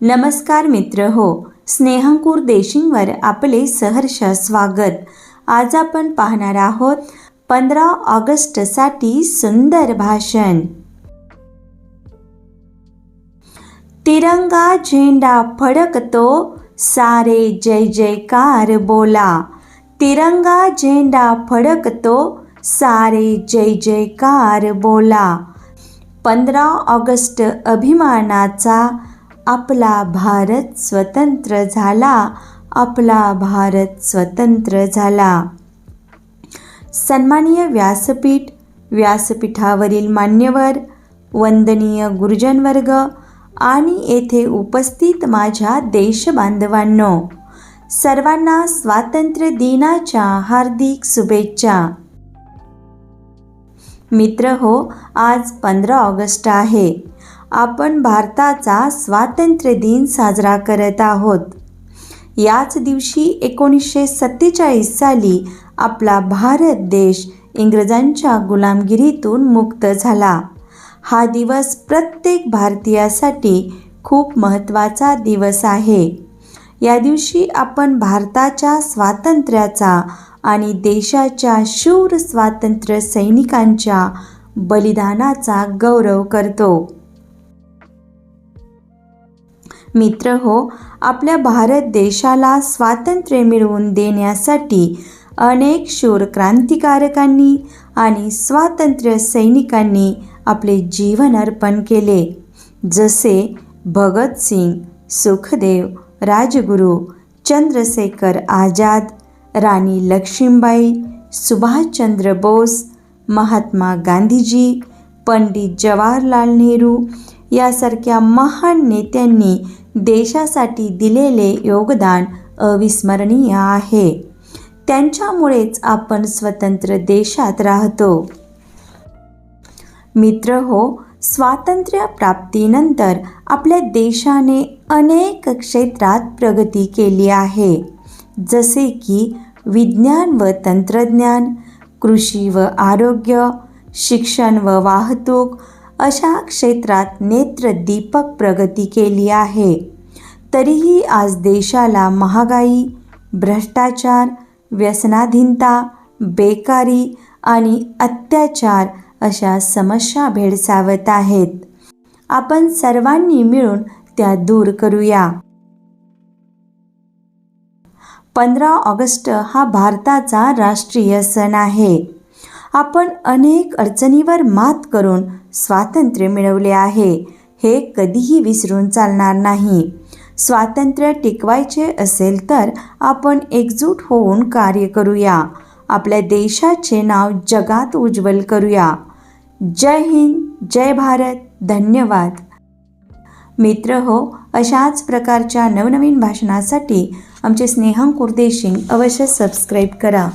नमस्कार मित्र हो. स्नेहंकूर देशिंगवर आपले सहर्ष स्वागत. आज आपण पाहणार आहोत पंधरा ऑगस्टसाठी सुंदर भाषण. तिरंगा झेंडा फडकतो सारे जय जयकार बोला. तिरंगा झेंडा फडकतो सारे जय जयकार बोला. पंधरा ऑगस्ट अभिमानाचा आपला भारत स्वतंत्र झाला. आपला भारत स्वतंत्र झाला. सन्माननीय व्यासपीठ व्यासपीठावरील मान्यवर वंदनीय गुरुजनवर्ग आणि येथे उपस्थित माझ्या देशबांधवांनो सर्वांना स्वातंत्र्य दिनाच्या हार्दिक शुभेच्छा. मित्र हो आज पंधरा ऑगस्ट आहे. आपण भारताचा स्वातंत्र्य दिन साजरा करत आहोत. याच दिवशी एकोणीसशे सत्तेचाळीस साली आपला भारत देश इंग्रजांच्या गुलामगिरीतून मुक्त झाला. हा दिवस प्रत्येक भारतीयासाठी खूप महत्त्वाचा दिवस आहे. या दिवशी आपण भारताच्या स्वातंत्र्याचा आणि देशाच्या शूर स्वातंत्र्य सैनिकांच्या बलिदानाचा गौरव करतो. मित्र हो आपल्या भारत देशाला स्वातंत्र्य मिळवून देण्यासाठी अनेक शूर क्रांतिकारकांनी आणि स्वातंत्र्य सैनिकांनी आपले जीवन अर्पण केले. जसे भगतसिंग सुखदेव राजगुरू चंद्रशेखर आझाद राणी लक्ष्मीबाई सुभाषचंद्र बोस महात्मा गांधीजी पंडित जवाहरलाल नेहरू यासारख्या महान नेत्यांनी देशासाठी दिलेले योगदान अविस्मरणीय आहे. त्यांच्यामुळेच आपण स्वतंत्र देशात राहतो. मित्र हो स्वातंत्र्य प्राप्तीनंतर आपल्या देशाने अनेक क्षेत्रात प्रगती केली आहे. जसे की विज्ञान व तंत्रज्ञान कृषी व आरोग्य शिक्षण व वाहतूक अशा क्षेत्रात नेत्रदीपक प्रगती केली आहे. तरीही आज देशाला महागाई भ्रष्टाचार व्यसनाधीनता बेकारी आणि अत्याचार अशा समस्या भेडसावत आहेत. आपण सर्वांनी मिळून त्या दूर करूया. पंधरा ऑगस्ट हा भारताचा राष्ट्रीय सण आहे. आपण अनेक अडचणीवर मात करून स्वातंत्र्य मिळवले आहे. हे कधीही विसरून चालणार नाही. स्वातंत्र्य टिकवायचे असेल तर आपण एकजूट होऊन कार्य करूया. आपल्या देशाचे नाव जगात उज्ज्वल करूया. जय हिंद जय भारत. धन्यवाद. मित्र हो अशाच प्रकारच्या नवनवीन भाषणासाठी आमचे स्नेहम कुर्देशिंग अवश्य सबस्क्राईब करा.